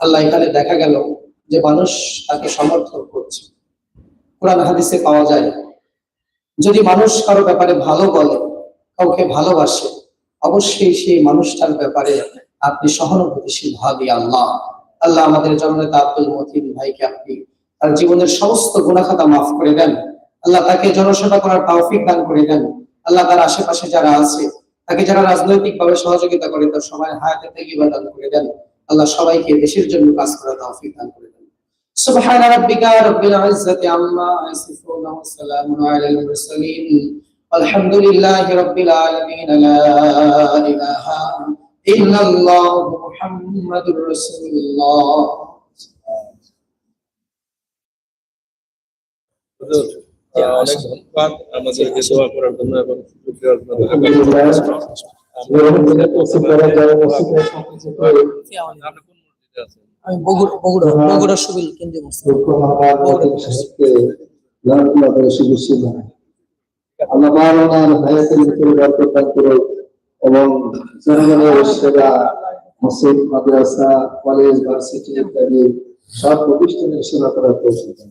আল্লাহ এখানে দেখা গেল যে মানুষ তাকে সমর্থন করছে। কোরআন হাদিসে পাওয়া যায়, যদি মানুষ কারও ব্যাপারে ভালো বলে, কাউকে ভালোবাসে, অবশ্যই সেই মানুষটার ব্যাপারে আপনি সহানুভূতিশীল ভাবি আল্লাহ। আল্লাহ আমাদের জননেতা আব্দুল মতিন ভাইকে আপনি তার জীবনের সমস্ত গুণাখাতা মাফ করে দেন। আল্লাহ তাকে জনসেবা করার তৌফিক দান করে দেন। আল্লাহ তার আশেপাশে যারা আছে, তাকে যারা রাজনৈতিক ভাবে সহযোগিতা করে, তার সময় হায়াতে দান করে দেন। আল্লাহ সবাইকে দেশের জন্য কাজ করার তৌফিক দান করে দেন সুবহান রাব্বিকা রাব্বিল ইজ্জাতি আম্মা ইয়াসিফুন ওয়া সালামুন আলাল মুরসালিন আলহামদুলিল্লাহি রাব্বিল আলামিন লা ইলাহা ইল্লাল্লাহু মুহাম্মাদুর রাসূলুল্লাহ অনেক ধন্যবাদ আমাদেরকে দোয়া করার জন্য এবং সুযোগ দেওয়ার জন্য আমি বগুড়া বগুড়া বগুড়া সুবিল কেন্দ্রীয় মসজিদ আল্লাহ ওনার হায়াতের ভিতরে বরকত দান করো এবং জনগণের সেবা মসজিদ মাদ্রাসা কলেজ ভার্সিটি ইত্যাদি সব প্রতিষ্ঠানের সেবা করার তৌফিক দান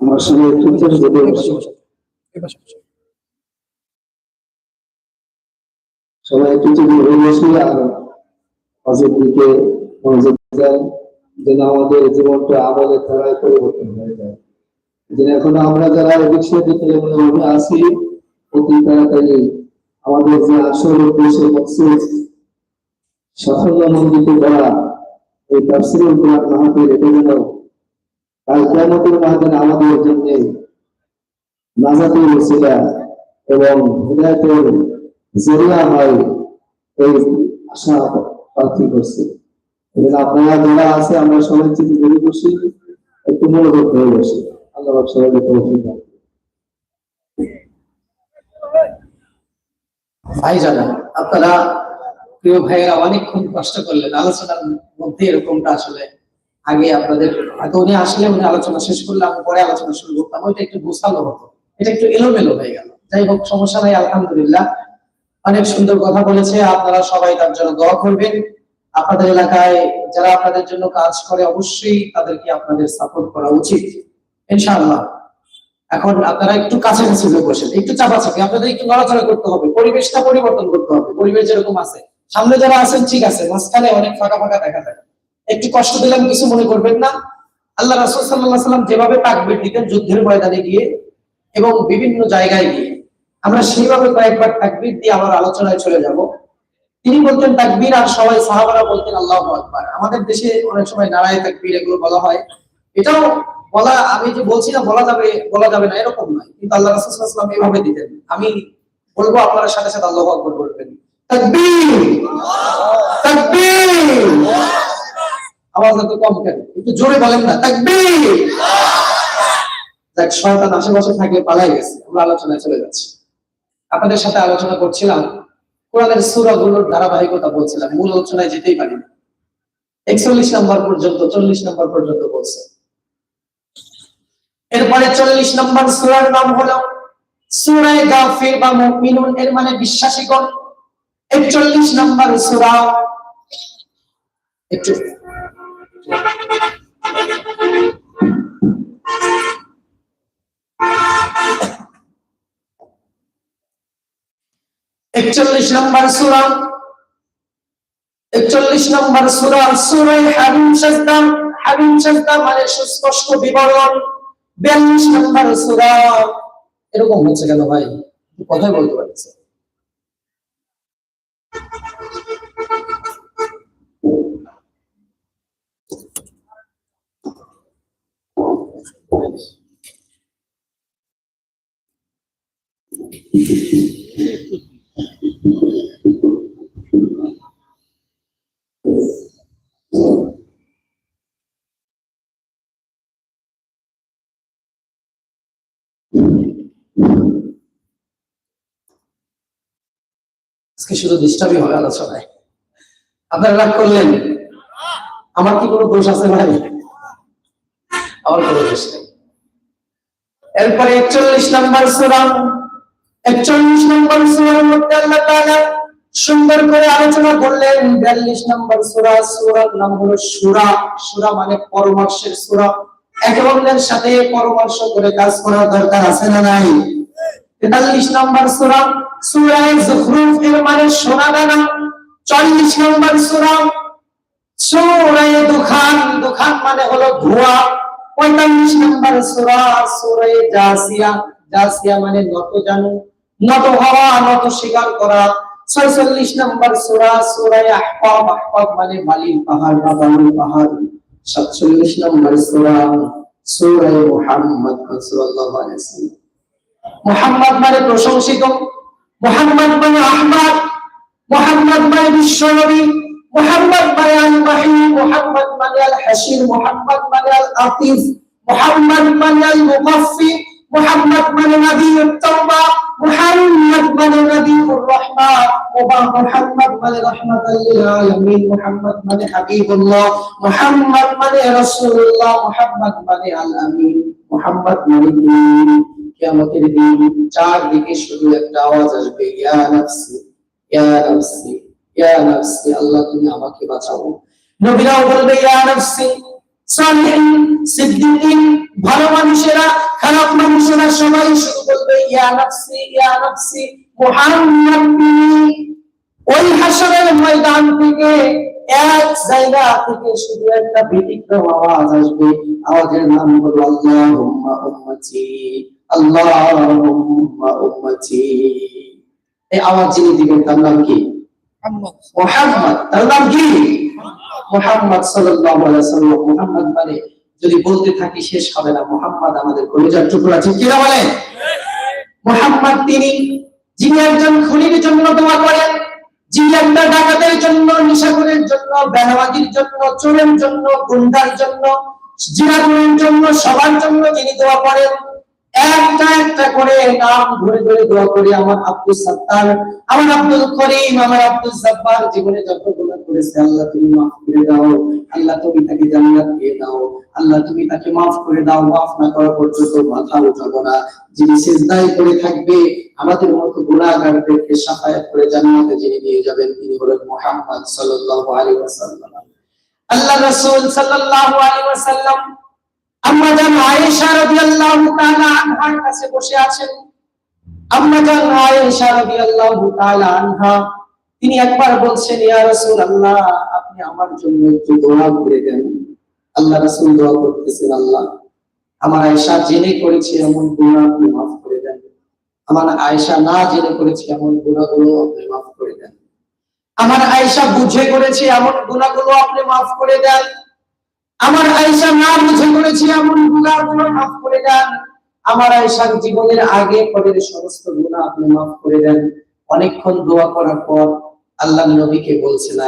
আমার সঙ্গে সবাই একটু হয়ে বসে আর হজের দিকে দেন যেন আমাদের জীবনটা আমলের ধারায় পরিবর্তন হয়ে যায়। যেন এখন আমরা যারা এদিকে দিকে মনে আসি অতি তাড়াতাড়ি আমাদের যে আসল উদ্দেশ্য মকসুদ, সাফল্য মন্ডিত করা, এই তাফসিরুল কোরআন মাহফিল এটা যেন কাল কিয়ামতের মাহফিল আমাদের জন্য নাজাতের ওসিলা এবং হিদায়াতের জরিয়া হয়, এই আশা প্রার্থী করছে। আপনারা যারা আছে, আমরা সবাই চিঠি করে বসি একটু মনোযোগ হয়ে বসি। আল্লাহ সবাইকে তৌফিক ভাই জানা আপনারা প্রিয় ভাইয়েরা অনেকক্ষণ কষ্ট করলেন। আলোচনার মধ্যে এরকমটা আসলে আগে আপনাদের হয়তো উনি আসলে উনি আলোচনা শেষ করলে আমি পরে আলোচনা শুরু করতাম। ওইটা একটু গোছানো হতো। এটা একটু এলোমেলো হয়ে গেল। যাই হোক, সমস্যা নাই, আলহামদুলিল্লাহ। অনেক সুন্দর কথা বলেছে। আপনারা সবাই তার জন্য দোয়া করবেন। আপনাদের এলাকায় যারা আপনাদের জন্য কাজ করে, অবশ্যই তাদেরকে আপনাদের সাপোর্ট করা উচিত। ইনশাআল্লাহ। এখন আপনারা একটু কাছাকাছি হয়ে বসেন। একটু চাপাচাপি আপনাদের একটু নড়াচড়া করতে হবে। পরিবেশটা পরিবর্তন করতে হবে। পরিবেশ যেরকম আছে। সামনে যারা আছেন, ঠিক আছে, মাঝখানে অনেক ফাঁকা ফাঁকা দেখা যায়। একটু কষ্ট দিলাম কিছু মনে করবেন না। আল্লাহ রাসূল আলাইহি সাল্লাম যেভাবে তাকবীর দিতেন যুদ্ধের ময়দানে গিয়ে এবং বিভিন্ন জায়গায় গিয়ে, আমরা সেইভাবে কয়েকবার তাকবীর দিয়ে আমার আলোচনায় চলে যাব। তিনি বলতেন তাকবীর আর সবাই সাহাবারা বলতেন আল্লাহ আকবার। আমাদের দেশে অনেক সময় নারায় তাকবীর এগুলো বলা হয়। এটাও বলা, আমি যে বলছি না, বলা যাবে বলা যাবে না, এরকম নয়। কিন্তু আল্লাহ রাসূল সাল্লাল্লাহু আলাইহি সাল্লাম এভাবে দিতেন। আমি বলব আপনারা সাথে সাথে আল্লাহু আকবার বলবেন। তাকবীর! তাকবীর! আওয়াজ এত কম কেন? একটু জোরে বলেন না। তাকবীর! দেখ শয়তান আশেপাশে থাকে পালাই গেছে। আমরা আলোচনায় চলে যাচ্ছি। আপনাদের সাথে আলোচনা করছিলাম কোরআনের সূরাগুলোর ধারাবাহিকতা বলছিলাম, মূল আলোচনায় যেতেই পারি না। একচল্লিশ নম্বর পর্যন্ত, চল্লিশ নম্বর পর্যন্ত বলছে। এরপরে চল্লিশ নম্বর সূরার নাম হলো সূরায়ে গাফির বা মুমিনুন, এর মানে বিশ্বাসীগণ। একচল্লিশ নম্বর সূরা একটু একচল্লিশ নম্বর সূরা, একচল্লিশ নম্বর সূরা সূরা হামিম সাজদা। হামিম সাজদা মানে সুস্পষ্ট বিবরণ। বিয়াল্লিশ নম্বর সূরা। এরকম হচ্ছে কেন ভাই? কথাই বলতে পারছি আজকে শুধু ডিস্টার্বই হবে আলোচনায়। আপনারা রাগ করলেন? আমার কি কোনো দোষ আছে ভাই? আমার কোনো দোষ নেই। এরপরে একচল্লিশ নম্বর সুরাম একচল্লিশ নম্বর সুরার মধ্যে আল্লাহ তাআলা সুন্দর করে আলোচনা করলেন। বিয়াল্লিশ নম্বর সুরা, সুরার নাম হলো সুরা। সুরা মানে পরামর্শের সুরা। একে অন্যের সাথে পরামর্শ করে কাজ করার দরকার আছে না নাই? তেতাল্লিশ নম্বর সুরা, সুরায় জুখরুফ এর মানে সোনা দানা। চল্লিশ নম্বর সুরা, সুরায় দুখান দুখান মানে হলো ধোঁয়া। পঁয়তাল্লিশ নম্বর সুরা, সুরায় জাসিয়া। জাসিয়া মানে নত জানু, নত হওয়া, নত স্বীকার করা। ছয়চল্লিশ নম্বর সুরা, সুরায় আহকাব আহকাব মানে বালির পাহাড় বা বালুর পাহাড়। সাতচল্লিশ নম্বর সুরা, সুরায় মুহাম্মদ সাল্লাল্লাহু আলাইহি ওয়াসাল্লাম। মোহাম্মদ মানে প্রশংসিত মোহাম্মদ মানে আহমদ মোহাম্মদ মানে বিশ্বনবী মোহাম্মদ মানে আল মাহি মোহাম্মদ মানে আল হাসির মোহাম্মদ মানে আল আতিফ মোহাম্মদ মানে আল মুকাফফি মোহাম্মদ মানে নবীউত তাওবা, মোহাম্মদ মানে নবীউর রাহমা, ওবা মোহাম্মদ মানে রাহমাতাল লিল মোহাম্মদ মানে হাবিবুল্লাহ, মোহাম্মদ মানে রাসূলুল্লাহ, মোহাম্মদ মানে আল মোহাম্মদ মানে দিন। কিয়ামতের দিন চারদিকে শুধু একটা আওয়াজ আসবে, ইয়া নাফসি ইয়া নাফসি ইয়া নাফসি, আল্লাহ তুমি আমাকে বাঁচাও। নবীরাও বলবে, ইয়া নাফসি, সালিহিন সিদ্দিকিন ভালো মানুষেরা খারাপ মানুষেরা সবাই শুধু বলবে ইয়া নাফসি ইয়া নাফসি মুহাম্মদ ওই হাসরের ময়দান থেকে এক জায়গা থেকে শুধু একটা ব্যতিক্রম আওয়াজ আসবে। আওয়াজের নাম হলো আল্লাহুম্মা উম্মতি আল্লাহুম্মা উম্মতি। এই আওয়াজ যিনি দিবেন তার নাম কি? মুহাম্মদ। তার নাম কি? মুহাম্মদ সাল্লাল্লাহু আলাইহি ওয়াসাল্লাম। মুহাম্মদ মানে যদি বলতে থাকি শেষ হবে না, মুহাম্মদ আমাদের কলিজার টুকরা, ঠিক কি না বলেন? মুহাম্মদ তিনি যিনি একজন খুনির জন্য দোয়া করেন জন্য জন্য জন্য সবার জন্য করেন। একটা একটা করে নাম ধরে করি আমার আব্দুল সত্তার, আমার আব্দুল করিম, আমার আব্দুল জব্বার জীবনে যত করেছে আল্লাহ তুমি মাফ করে দাও, আল্লাহ তুমি তাকে জান্নাত দিয়ে দাও, আল্লাহ তুমি তাকে মাফ করে দাও, মাফ না করা পর্যন্ত মাথা উঠাবো না। যিনি সিজদায় করে থাকবে, আমাদের মতো গুনাহগারদেরকে সাফায়াত করে জান্নাতে যিনি নিয়ে যাবেন, তিনি হলেন মুহাম্মদ সাল্লাল্লাহু আলাইহি ওয়াসাল্লাম। আল্লাহ রাসূল সাল্লাল্লাহু আলাইহি ওয়াসাল্লাম আম্মা জান আয়েশা রাদিয়াল্লাহু তাআলা আনহার কাছে বসে আছেন। আম্মা জান আয়েশা রাদিয়াল্লাহু তাআলা আনহা তিনি একবার বলছেন, ইয়া রাসূলুল্লাহ, আপনি আমার জন্য একটু দোয়া করে দেন। আল্লাহ রাসূল দোয়া করতেছেন, আল্লাহ, আমার আয়েশা জেনে করেছে এমন গুনাহ, আপনি মাফ করে দেন। আমার আয়েশা না জেনে করেছে এমন গুনাহগুলো, আপনি মাফ করে দেন। আমার আয়েশা বুঝে করেছে এমন গুনাহগুলো, আপনি মাফ করে দেন। আমার আয়েশা না বুঝে করেছি এমন গুনাহগুলো, মাফ করে দেন। আমার আয়েশার জীবনের আগে পরের সমস্ত গুনাহ, আপনি মাফ করে দেন। অনেকক্ষণ দোয়া করার পর আল্লাহ নবীকে বলছেন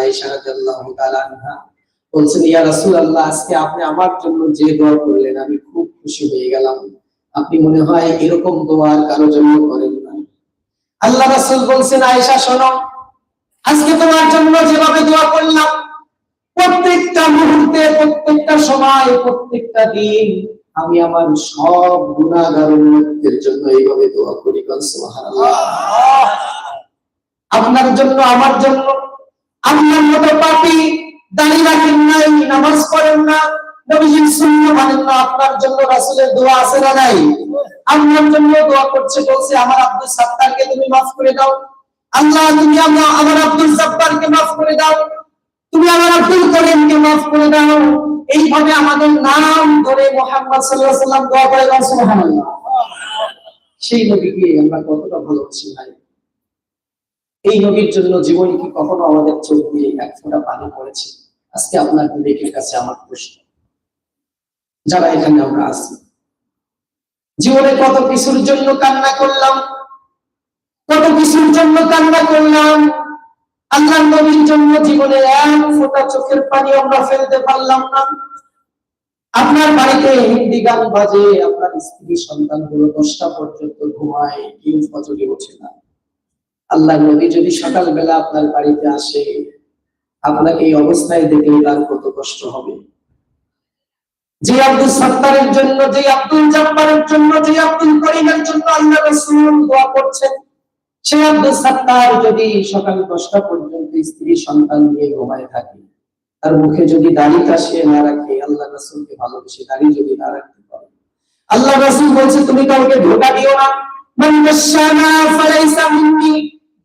বলছেন, ইয়া রাসূলুল্লাহ, আজকে আপনি আমার জন্য যে দোয়া করলেন, আমি খুব খুশি হয়ে গেলাম। আপনি মনে হয় এরকম দোয়া আর কারোর জন্য করেন না। আল্লাহ রাসূল বলছেন, আয়েশা, শোনো, আজকে তোমার জন্য যেভাবে দোয়া করলাম, প্রত্যেকটা মুহূর্তে, প্রত্যেকটা সময়, প্রত্যেকটা দিন, আমি আমার সব গুণাগার উম্মতদের জন্য এইভাবে দোয়া করি কাল সুবহানাল্লাহ। আপনার জন্য, আমার জন্য। আপনার মতো পাপী দাঁড়িয়ে রাখেন নাই, নামাজ পড়েন না। আপনার জন্য তুমি মাফ করে দাও। মাফ করে দাও। তুমি আমার মাফ করে দাও। এইভাবে আমাদের নাম ধরে মোহাম্মদ আলাইহি দোয়া করে সুবহানাল্লাহ। সেই নবীকে আমরা কতটা ভালোবাসি ভাই। এই নবীর জন্য জীবনে কি কখনো আমাদের চোখ দিয়ে এক ফোঁটা পানি পড়েছে? আজকে আপনার বিবেকের কাছে আমার প্রশ্ন। যারা এখানে আমরা আছি। জীবনে কত কিছুর জন্য কান্না করলাম? কত কিছুর জন্য কান্না করলাম? আল্লাহ নবীর জন্য জীবনে এক ফোঁটা চোখের পানি আমরা ফেলতে পারলাম না। আপনার বাড়িতে হিন্দি গান বাজে, আপনার স্ত্রী সন্তানগুলো দশটা পর্যন্ত ঘুমায় কেউ ফজরে ওঠে না। আল্লাহ নবী যদি সকালবেলা আপনার বাড়িতে আসে, আপনাকে এই অবস্থায় দেখলে তার কত কষ্ট হবে। যে আব্দুল সত্তারের জন্য, যে আব্দুল জব্বারের জন্য, যে আব্দুল করিমের জন্য আল্লাহ রসুল দোয়া করছেন, সে আব্দুল সত্তার যদি সকাল দশটা পর্যন্ত স্ত্রী সন্তান নিয়ে ঘুমায় থাকে, তার মুখে যদি দাড়িটা সে না রাখে, আল্লাহ রসুলকে ভালোবেসে দাড়ি যদি না রাখতে পারে। আল্লাহ রসুল বলছে, তুমি কাউকে ধোকা দিও না। মান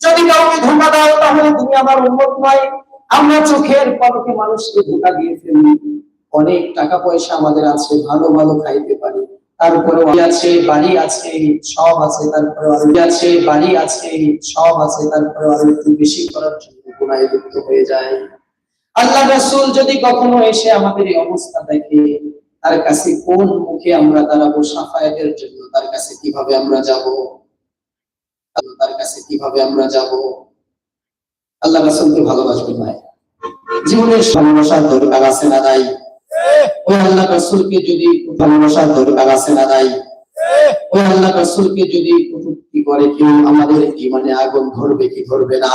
যদি কাউকে ধোকা দাও, তাহলে তুমি আমার উম্মত নয়। আমরা চোখের পলকে মানুষকে ধোকা দিয়ে ফেলি। অনেক টাকা পয়সা আমাদের আছে, ভালো ভালো খাইতে পারি। তারপরে আছে, বাড়ি আছে, সব আছে। তারপরে আছে? বাড়ি আছে, সব আছে। তারপরে একটু বেশি করার জন্য গুণায় হয়ে যায়। আল্লাহ রাসূল যদি কখনো এসে আমাদের এই অবস্থা দেখে, তার কাছে কোন মুখে আমরা দাঁড়াবো, সাফায়াতের জন্য, তার কাছে কীভাবে আমরা যাব? কাছে কীভাবে আমরা যাব? আল্লাহ রাসূলকে ভালোবাসবেন ভাই। জীবনের ভালোবাসার দরকার আছে না নাই? ওই আল্লাহ রাসূলকে যদি ভালোবাসার দরকার আছে না নাই? ওই আল্লাহ রাসূলকে যদি কটূক্তি করে, কেউ আমাদের জীবনে আগুন ধরবে কি ধরবে না?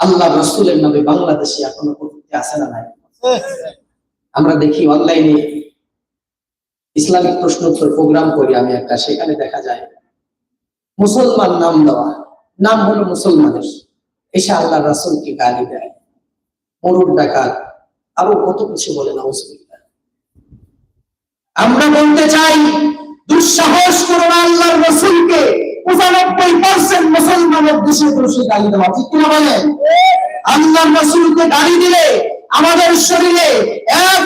আল্লাহ রসুলের নামে বাংলাদেশে এখনও কটূক্তি আছে না নাই? আমরা দেখি অনলাইনে ইসলামিক প্রশ্নোত্তর প্রোগ্রাম করি আমি একটা, সেখানে দেখা যায় মুসলমান নাম দেওয়া। নাম হলো মুসলমানের। এসে আল্লাহ রাসুলকে গালি দেয়। মরুর ডাকাত। আরও কত কিছু বলে না আমরা বলতে চাই, দুঃসাহস করো না আল্লাহর রসুলকে। পঁচানব্বই পার্সেন্ট মুসলমানের দেশে দোষী গালি দেওয়া ঠিক কিনা বলেন? রসুলকে গালি দিলে আমাদের শরীরে এক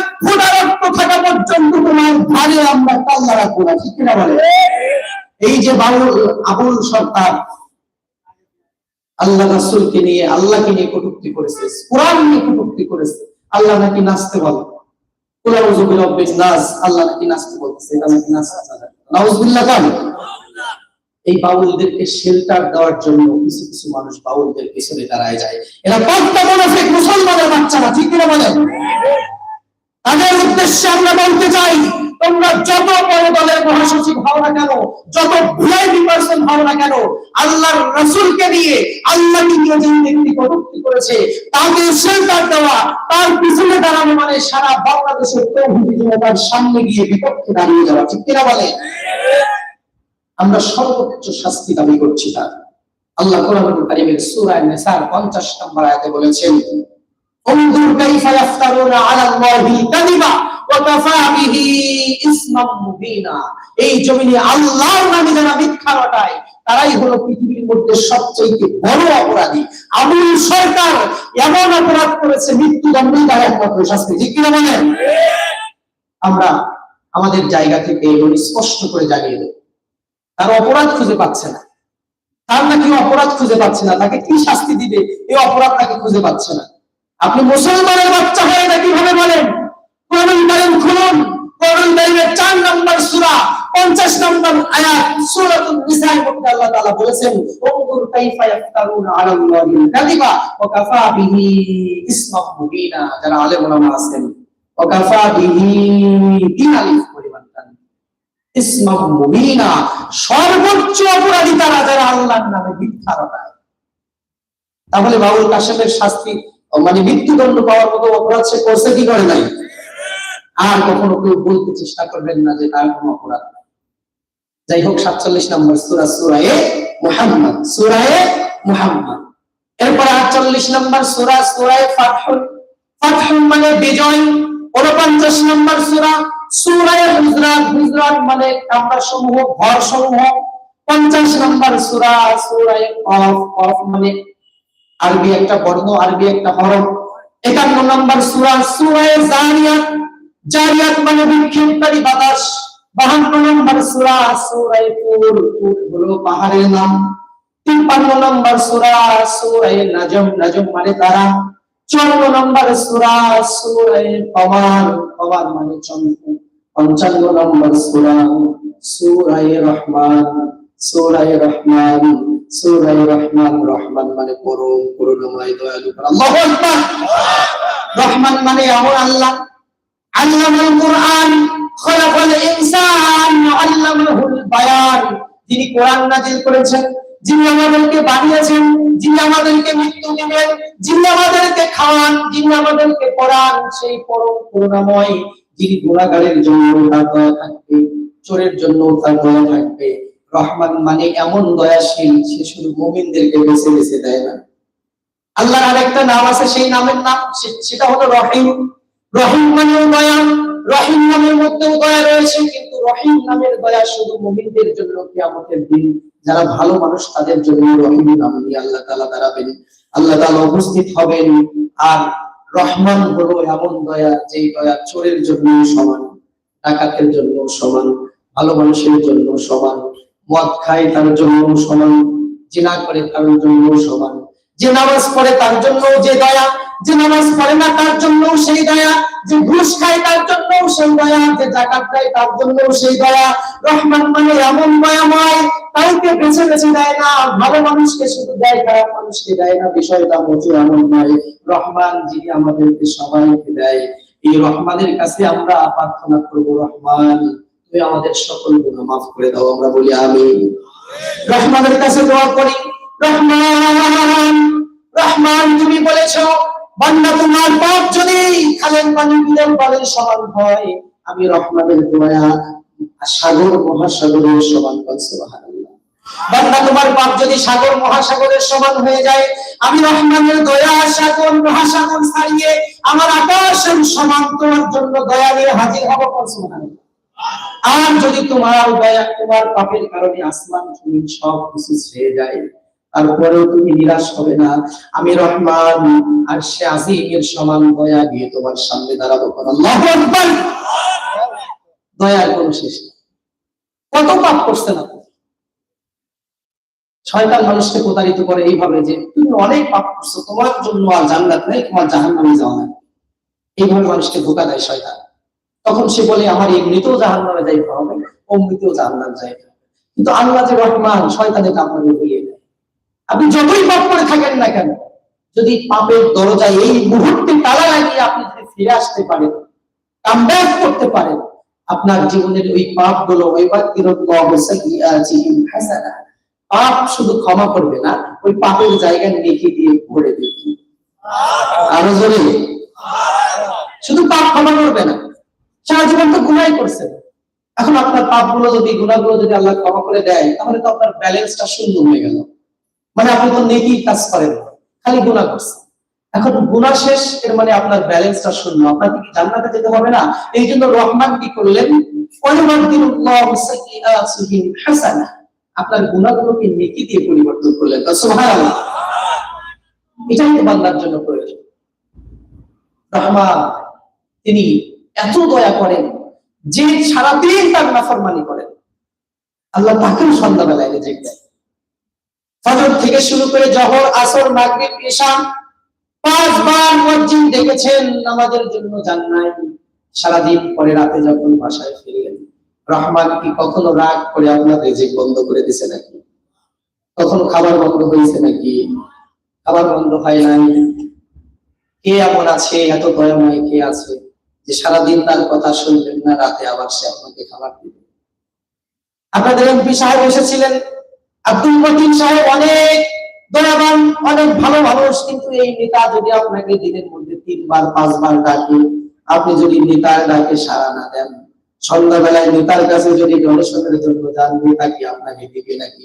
থাকা পর্যন্ত তোমার ভারে আমরা কাল্লা রাখব না, ঠিক কিনা বলেন? এই যে বাউল, আবুল সরকার আল্লাহ রাসূলকে নিয়ে, আল্লাহকে নিয়ে কটূক্তি করেছে, কোরআন নিয়ে কটূক্তি করেছে, আল্লাহ নাকি নাচতে বলে। এই শেল্টার দেওয়ার জন্য কিছু কিছু মানুষ দাঁড়ায় যায়। এরা উদ্দেশ্যে আমরা বলতে চাই তোমরা যত বড় দলের মহাসচিব হও না কেন যত ভিআইপি পার্সন হও না কেন আল্লাহর রাসূলকে দিয়ে আল্লাহকে নিয়ে যে ব্যক্তি কটূক্তি করেছে তাকে শেল্টার দেওয়া তার পিছনে দাঁড়ানো মানে সারা বাংলাদেশের তৌহিদি জনতার সামনে গিয়ে বিপক্ষে দাঁড়িয়ে যাওয়া ঠিক কিনা বলে আমরা সর্বোচ্চ শাস্তি দাবি করছি তার আল্লাহ কোরআনুল কারীমের সূরা নিসার 50 নম্বর আয়াতে বলেছেন انظر كيف يفترون على الله كذبا এই জমিনে আল্লাহর নামে যারা মিথ্যা রটায় তারাই হলো পৃথিবীর মধ্যে সবচেয়ে বড় অপরাধী। আবুল সরকার এমন অপরাধ করেছে মৃত্যুদণ্ডই তার একমাত্র শাস্তি। ঠিক কিনা বলেন? আমরা আমাদের জায়গা থেকে এগুলি স্পষ্ট করে জানিয়ে দেব। তার অপরাধ খুঁজে পাচ্ছে না। তার নাকি অপরাধ খুঁজে পাচ্ছে না? তাকে কি শাস্তি দিবে? এই অপরাধ তাকে খুঁজে পাচ্ছে না। আপনি মুসলমানের বাচ্চা হয়ে না কীভাবে বলেন? কোরআনুল কারীম খুলুন কোরআনুল কারীমের 4 নম্বর সূরা 50 নম্বর আয়াত, সূরাতুন আল্লাহ তাআলা বলেছেন, উনজুর কাইফা ইফতারুনা আলা কাযিবা ওয়া কাফা বিহি মুবিনা যারা আলেম ওলামা আছেন, ওয়া কাফা বিহি তিন আলিফ পরিমাণ টান ইসমান মুবিনা সর্বোচ্চ অপরাধী তারা যারা আল্লাহর নামে মিথ্যা রটায়। তাহলে বাবুল কাশেমের শাস্তি মানে মৃত্যুদণ্ড পাওয়ার মতো অপরাধ সে করছে কি করে নাই? আর কখনো কেউ বলতে চেষ্টা করবেন না যে তার কোনো অপরাধ যাই হোক, সাতচল্লিশ নম্বর সুরা, সুরায়ে মুহাম্মদ সুরায়ে মুহাম্মদ। এরপর আটচল্লিশ নম্বর সুরা, সুরায়ে ফাতহুল। ফাতহুল মানে বিজয়। উনপঞ্চাশ নম্বর সুরা, সুরায়ে হুজরাত। হুজরাত মানে কামরা সমূহ ঘর সমূহ পঞ্চাশ নম্বর সুরা, সুরায়ে কফ। কফ মানে আরবি একটা বর্ণ, আরবি একটা হরফ একান্ন নম্বর সূরা সূরা জারিয়াত। জারিয়াত মানে বিক্ষেপকারী বাতাস, বাহান্ন নম্বর সূরা সূরা তুর তুর হলো পাহাড়ের নাম। তিপ্পান্ন নম্বর সূরা সূরা নাজম। নাজম মানে তারা। চুয়ান্ন নম্বর সূরা সূরা কমার। কমার মানে চন্দ্র। পঞ্চান্ন নম্বর সূরা সূরা রহমান। সূরা রহমান। সূরা রহমান। রহমান মানে পরম করুণাময়, দয়ালু। আল্লাহু আকবার। রহমান মানে আমার আল্লাহ আল্লামাল কোরআন যিনি কোরআন করেছেন, যিনি আমাদেরকে বানিয়েছেন, যিনি আমাদেরকে মৃত্যু দিবেন, যিনি আমাদেরকে খাওয়ান, যিনি আমাদেরকে পড়ান, সেই পরম করুণাময়, যিনি গুণাগারের জন্য তার দয়া থাকবে, চোরের জন্য তার দয়া থাকবে। রহমান মানে এমন দয়াশীল, সে শুধু মুমিনদেরকে বেছে বেছে দেয় না। আল্লাহর আরেকটা নাম আছে, সেই নামের নাম সেটা হলো রহিম। রহিম মানেও দয়া, রহিম নামের মধ্যেও দয়া রয়েছে, কিন্তু রহিম নামের দয়া শুধু মুমিনদের জন্য কিয়ামতের দিন। যারা ভালো মানুষ, তাদের জন্য রহিম নাম নিয়ে আল্লাহ তাআলা দাঁড়াবেন। আল্লাহ তাআলা উপস্থিত হবেন, আর রহমান হলো এমন দয়া, যেই দয়া চোরের জন্য সমান, ডাকাতের জন্য সমান, ভালো মানুষের জন্য সমান, মদ খায় তার জন্য সমান, জিনা করে তার জন্য সমান, যে নামাজ পড়ে তার জন্য যে দয়া যে নামাজ পড়ে না, তার জন্য সেই দয়া। যে ঘুষ খায়, তার জন্য সেই দয়া। যে জাকাত দেয়, তার জন্য সেই দয়া। রহমান মানে এমন দয়াময়, কাউকে বেছে বেছে দেয় না। ভালো মানুষকে শুধু দেয়, খারাপ মানুষকে দেয় না। বিষয়টা প্রচুর এমন নয় রহমান যিনি আমাদেরকে সবাইকে দেয়। এই রহমানের কাছে আমরা প্রার্থনা করব, রহমান, তুমি আমাদের সকল গুনাহ মাফ করে দাও, আমরা বলি আমি রহমানের কাছে দোয়া করি। রহমান রহমান, তুমি বলেছ তোমার পাপ যদি খালের পানি বিলেন পানির সমান হয় আমি রহমানের দয়া, সাগর, মহাসাগরের সমান তোমার পাপ যদি সাগর, মহাসাগরের সমান হয়ে যায়, আমি রহমানের দয়া, সাগর, মহাসাগর ছাড়িয়ে আমার আকাশের সমান তোমার জন্য দয়া নিয়ে হাজির হব আর যদি তোমার দয়া তোমার পাপের কারণে আসমান, জমিন সব কিছু ছেয়ে যায় তারপরেও তুমি নিরাশ হবে না। আমি রহমান আর সে আজিমের সমান দয়া দিয়ে তোমার সামনে দাঁড়াবো। দয়ার কোনো শেষ কত পাপ করছেন আপনি শয়তান মানুষকে প্রতারিত করে এইভাবে যে, তুমি অনেক পাপ করছ, তোমার জন্য আর জান্নাত নেই, তোমার জাহান্নামে যাওয়া নাই। এইভাবে মানুষকে ধোকা দেয় শয়তান। তখন সে বলে, আমার এমনিতেও জাহান নামে যাইতে হবে, অমনিতেও জাহান নাম যাইতে হবে। কিন্তু আল্লাহ যে রহমান শয়তানে আপনাকে ভুলিয়ে দেয় আপনি যতই পাপ করে থাকেন না কেন, যদি পাপের দরজায় এই মুহূর্তে তালা লাগিয়ে আপনি যদি ফিরে আসতে পারেন কামব্যাক করতে পারেন, আপনার জীবনের ওই পাপগুলো পাপ শুধু ক্ষমা করবে না, ওই পাপের জায়গায় নেকি দিয়ে ভরে দেবে। আরও জোরে। শুধু পাপ ক্ষমা করবে না, সারা জীবন তো গুনাই করছেন এখন আপনার পাপগুলো যদি গুণাগুলো যদি আল্লাহ ক্ষমা করে দেয়, তাহলে তো আপনার ব্যালেন্সটা শূন্য হয়ে গেল। মানে আপনি তো নেকি কাজ করেন খালি গুণা করছেন। এখন গুণা শেষ, এর মানে আপনার ব্যালেন্সটা শূন্য। আপনাকে কি জান্নাতে যেতে হবে না? এই জন্য রহমান কি করলেন? আপনার গুণাগুলোকে নেকি দিয়ে পরিবর্তন করলেন। এটাই তো বান্দার জন্য প্রয়োজন। রহমান, তিনি এত দয়া করেন যে সারাদিন তার নাফরমানি করেন। আল্লাহ তাকেও সন্ধ্যাবেলায় রেজেক দেয় ফজর থেকে শুরু করে জহর, আসর, মাগরিব ঈশা পাঁচবার মসজিদ দেখেছেন আমাদের জন্য যান নাই সারাদিন পরে রাতে যখন বাসায় ফিরলেন, রহমান কি কখনো রাগ করে আপনার রেজেক বন্ধ করে দিছে নাকি? কখনো খাবার বন্ধ হয়েছে নাকি? খাবার বন্ধ হয় নাই। কে এমন আছে, এত দয়াময় কে আছে যে সারাদিন তার কথা শুনবেন না, রাতে আবার সে আপনাকে খাবার দিবে। আপনাদের এমপি সাহেব এসেছিলেন আব্দুল মতিন সাহেব অনেক দয়াবান, অনেক ভালো মানুষ, কিন্তু এই নেতা যদি আপনাকে দিনের মধ্যে তিনবার, পাঁচবার ডাকে, আপনি যদি নেতার ডাকে সাড়া না দেন, সন্ধ্যাবেলায় নেতার কাছে যদি ডোনেশনের জন্য যান, নেতা কি আপনাকে দিবে নাকি?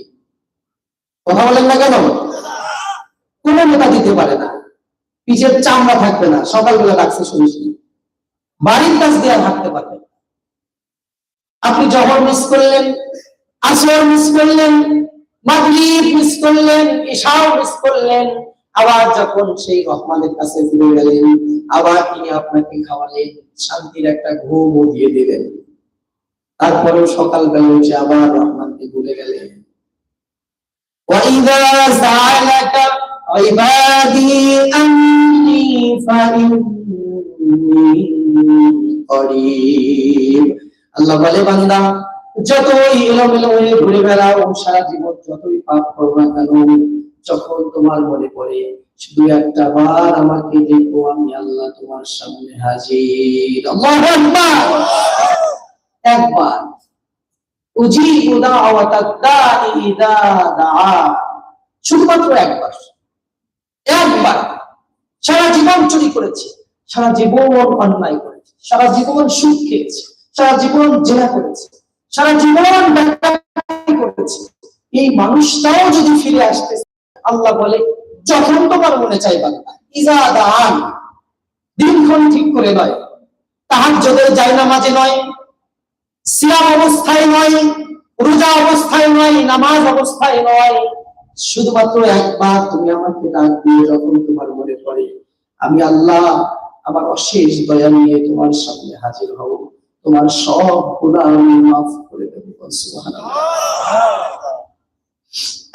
কথা বলেন না কেন? কোন নেতা দিতে পারে না। পিছের চামড়া থাকবে না, সকালবেলা ডাকছে শুনিস বাড়ির কাছ দিয়ে হাঁটতে পারবেন আপনি জহর মিস করলেন, আসর মিস করলেন মাগরিব মিস করলেন ঈশাও মিস করলেন আবার যখন সেই রহমানের কাছে ফিরে গেলেন আবার তিনি আপনাকে খাওয়ালেন শান্তির একটা ঘুমও দিয়ে দিলেন তারপরেও সকালবেলা উঠে আবার রহমানকে ভুলে গেলেন وإذا سألك عبادي أني فإني قريب আল্লাহ বলে বান্দা যতই এলোমেলো হয়ে ঘুরে বেড়াও, সারা জীবন যতই পাপ করো না কেন, যখন তোমার মনে পড়ে, শুধু একটা বার আমাকে দেখো, আমি আল্লাহ তোমার সামনে হাজির। একবার। শুধুমাত্র একবার। একবার। সারা জীবন চুরি করেছে, সারা জীবন অন্যায় করেছে, সারা জীবন সুদ খেয়েছে, সারা জীবন জেলা করেছে সারা জীবন করেছে। এই মানুষটাও যদি ফিরে আসতে আল্লাহ বলে, যখন তোমার মনে চাই দিনক্ষণ ঠিক করে নয় তাহার যদি যায় না মাঝে নয় সিয়াম অবস্থায় নয় রোজা অবস্থায় নয় নামাজ অবস্থায় নয় শুধুমাত্র একবার তুমি আমাকে ডাক দিয়ে যখন তোমার মনে পড়ে, আমি আল্লাহ আমার অশেষ দয়া নিয়ে তোমার সামনে হাজির হব। তোমার সব গুণা আমি মাফ করে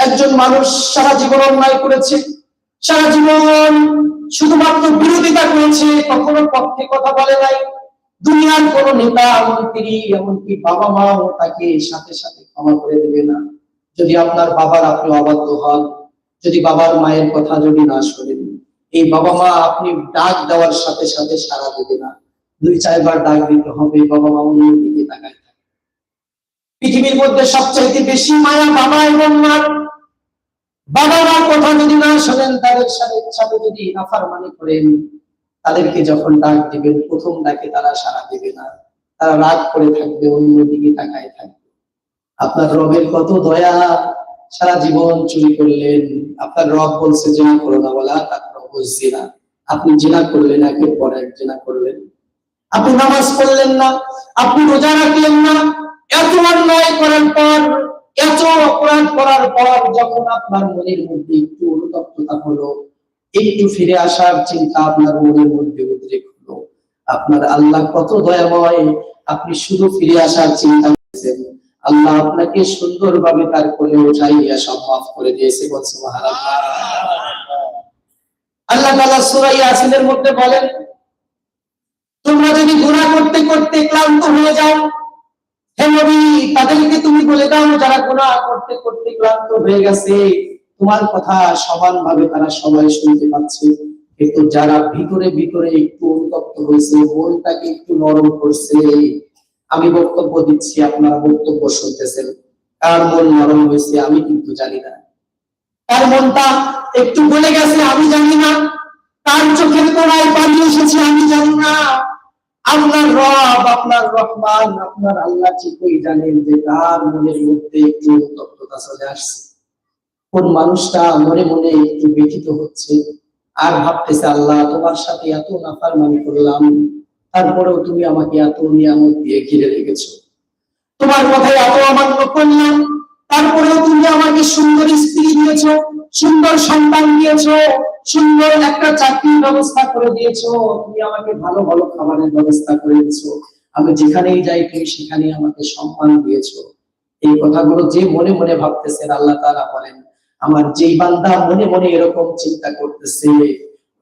একজন মানুষ সারা জীবন অন্যায় করেছে, সারা জীবন শুধুমাত্র বিরোধিতা করেছে, কখনো পক্ষে কথা বলে নাই। দুনিয়ার কোন নেতা মন্ত্রী এমনকি বাবা মাও তাকে সাথে সাথে ক্ষমা করে দেবে না। যদি আপনার বাবার আপনি অবাধ্য হন, যদি বাবার মায়ের কথা যদি না শোনেন, এই বাবা মা আপনি ডাক দেওয়ার সাথে সাথে সারা দেবে না। দুই, চারবার ডাক দিতে হবে, বাবা মা অন্য দিকে তাকায় পৃথিবীর মধ্যে সবচাইতে বেশি মায়া বাবা এবং মার বাবা মার কথা যদি না শোনেন, তাদের সাথে সাথে যদি নাফার মানে করেন, তাদেরকে যখন ডাক দিবেন, প্রথম ডাকে তারা সাড়া দেবে না। তারা রাগ করে থাকবে অন্যদিকে তাকায় থাকবে। আপনার রবের কত দয়া, সারা জীবন চুরি করলেন। আপনার রব বলছে, জেনা করো না বলা তার রব জেনা। আপনি জেনা করলেন, একের পর এক জেনা করলেন। আপনি নামাজ পড়লেন না, আপনি রোজা রাখলেন না, এত অন্যায় করার পর, এত অপরাধ করার পর যখন আপনার মনের মধ্যে একটু অনুতপ্ততা হলো, একটু ফিরে আসার চিন্তা আপনার মনের মধ্যে উদ্রেক হলো। আপনার আল্লাহ কত দয়াময়, আপনি শুধু ফিরে আসার চিন্তা করেছেন। আল্লাহ আপনাকে সুন্দরভাবে তার কোলে উঠাইয়া সব মাফ করে দিয়েছে, বলছে মহারাজ আল্লাহ তাআলা সূরা ইয়াসিনের মধ্যে বলেন তোমরা যদি গুনাহ করতে করতে ক্লান্ত হয়ে যাও, হে নবী, তাদেরকে তুমি বলে দাও যারা গুনাহ করতে করতে ক্লান্ত হয়ে গেছে। তোমার কথা সমানভাবে তারা সবাই শুনতে পাচ্ছে। কিন্তু যারা ভিতরে ভিতরে একটু অনুতপ্ত হয়েছে, মনটাকে একটু নরম করছে, আমি বক্তব্য দিচ্ছি, আপনারা বক্তব্য শুনতেছেন। কার মন নরম হয়েছে আমি কিন্তু জানি না। তার মনটা একটু বলে গেছে আমি জানি না। তার চোখের কোনায় পানি এসেছে আমি আপনার রব, আপনার রহমান, আপনার আল্লাহ ঠিকই জানেন যে তার মনের মধ্যে একটু অনুতপ্ততা চলে আসছে। কোন মানুষটা মনে মনে একটু ব্যথিত হচ্ছে আর ভাবতেছে, আল্লাহ, তোমার সাথে এত নাফার মানি করলাম, তারপরেও তুমি আমাকে এত নিয়ামত দিয়ে ঘিরে রেখেছো। তোমার কথায় এত অমান্য করলাম, তারপরেও তুমি আমাকে সুন্দর স্ত্রী দিয়েছ, সুন্দর সন্তান দিয়েছ সুন্দর একটা চাকরির ব্যবস্থা করে দিয়েছ, তুমি আমাকে ভালো ভালো খাবারের ব্যবস্থা করে দিয়েছ আমি যেখানেই যাই তুমি সেখানে আমাকে সম্মান দিয়েছ। এই কথাগুলো যে মনে মনে ভাবতেছেন, আল্লাহ তাআলা বলেন, আমার যেই বান্দা মনে মনে এরকম চিন্তা করতেছে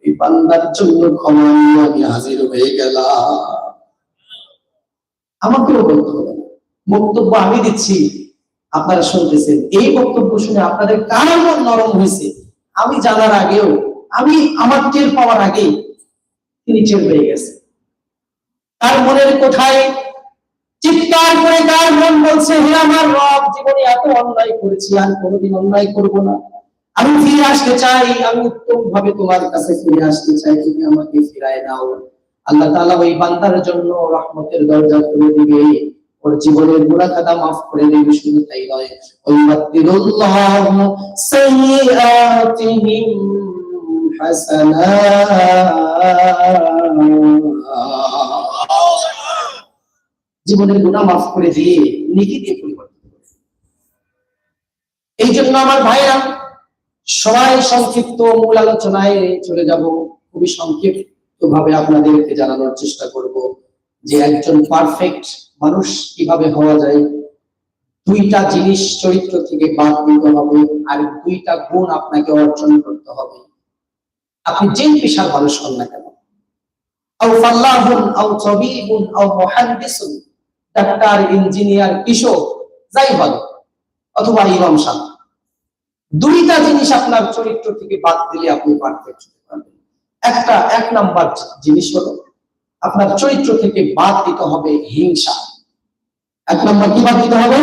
ওই বান্দার জন্য ক্ষমা আমি হাজির হয়ে গেলাম। আমাকেও বলতে হবে বক্তব্য আমি দিচ্ছি, আপনারা শুনতেছেন। এই বক্তব্য শুনে আপনাদের কার মন নরম হয়েছে? আমি জানার আগেও আমি আমার টের পাওয়ার আগেই তিনি টের পেয়ে গেছে। তার মনের কোঠায় চিৎকার করে তার মন বলছে, হে আমার রব, জীবনে এত অন্যায় করেছি, আর কোনোদিন অন্যায় করব না। আমি ফিরে আসতে চাই, আমি উত্তম ভাবে তোমার কাছে ফিরে আসতে চাই, তুমি আমাকে ফিরায় দাও। আল্লাহ তাআলা ওই বান্দার জন্য রহমতের দরজা খুলে দিবে। ওর জীবনের গুনাহ খাতা মাফ করে দেবে, শুধু তাই নয়। ওই মাদ্দিরুল্লাহু সাইয়্যাতিহিম হাসানাত জীবনের গুনাহ মাফ করে দিয়ে নেকি দিয়ে পরিবর্তন এই জন্য আমার ভাইরা সবাই সংক্ষিপ্ত মূল আলোচনায় চলে যাব। খুবই সংক্ষিপ্ত ভাবে আপনাদেরকে জানানোর চেষ্টা করব যে একজন পারফেক্ট মানুষ কীভাবে হওয়া যায়, দুইটা জিনিস চরিত্র থেকে বাদ দিতে হবে আর দুইটা গুণ আপনাকে অর্জন করতে হবে। আপনি যেই পেশার মানুষ হন না কেন? আও ফাল্লাহুন, আও আও মুহাদ্দিসুন, ডাক্তার, ইঞ্জিনিয়ার, কৃষক, যাই হন অথবা ইমাম সাহেব। দুইটা জিনিস আপনার চরিত্র থেকে বাদ দিলে আপনি পারফেক্ট হতে পারবেন। একটা, এক নাম্বার জিনিস হলো, আপনার চরিত্র থেকে বাদ দিতে হবে হিংসা। এক নম্বর কি বাদ দিতে হবে?